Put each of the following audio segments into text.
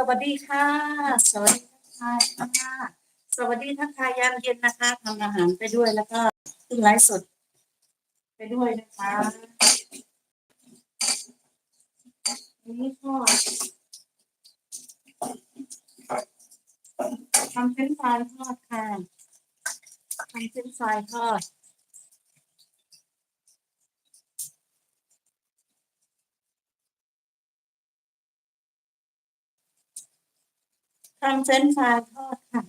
สวัสดีค่ะ สวัสดีทักทายค่ะ สวัสดีทักทายยามเย็นนะคะทำอาหารไปด้วยแล้วก็ขึ้นไลฟ์สด ไปด้วยนะคะนี่ก็ทำเป็นไฟรายทอดค่ะทำเป็นไฟรายทอด ทำเฟรนช์ฟรายทอดค่ะ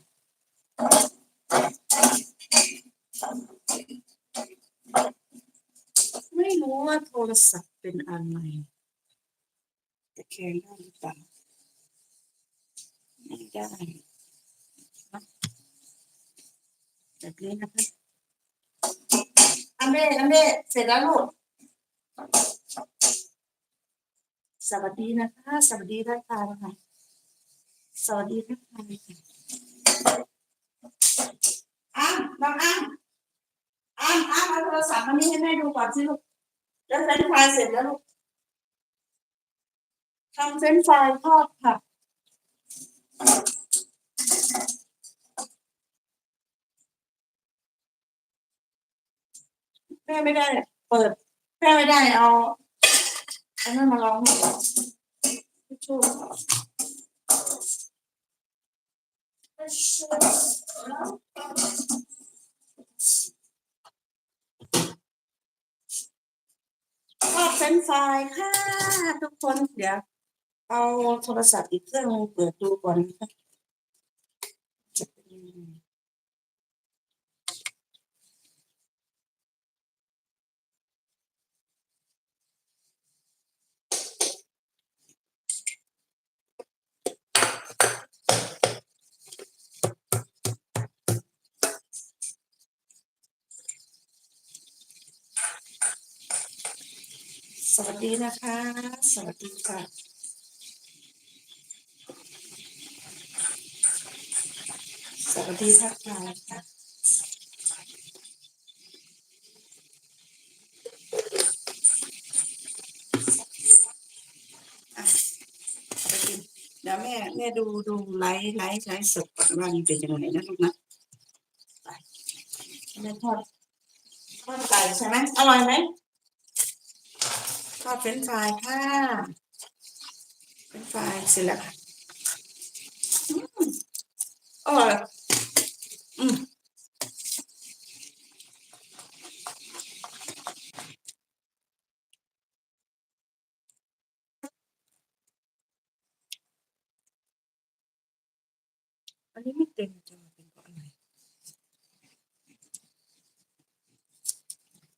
ไม่รู้ว่าโทรศัพท์เป็นอะไรจะแคร์ได้หรือเปล่าไม่ได้นะแบบนี้นะคะอันเม่อันเม่เสร็จแล้วลูกสวัสดีนะคะ สวัสดีท่านค่ะนะคะ สวัสดีทุกท่านค่ะอ้ามน้องอ้ามอ้ามอ้ามเอาโทรศัพท์มานี่ให้แม่ดูก่อนสิลูกแล้วเฟรนช์ฟรายเสร็จแล้วลูกทำเฟรนช์ฟรายทอดค่ะแม่ไม่ได้ เปิดแม่ไม่ได้เอาอันนั้นมาลองให้ช่วย ก็เป็นไฟล์ค่ะ ทุกคน เดี๋ยว เอาโทรศัพท์อีกเครื่องเปิดดูก่อนนะคะจะเป็นยังไงส วัสดีนะคะ สวัสดีค่ะสวัสดีทักทายค่ะอะเดี๋ยวแม่แม่ดูดูไลฟ์ไลฟ์ไลฟ์สดก่อนว่ามันเป็นยังไงนะลูกนะไปแม่ทอดทอดไก่ใช่ไหมอร่อยไหม ทอดเฟรนฟรายค่ะเฟรนฟรายเสร็จแล้วค่ะอืมอร่อยอืมอันนี้ไม่เต็มจอ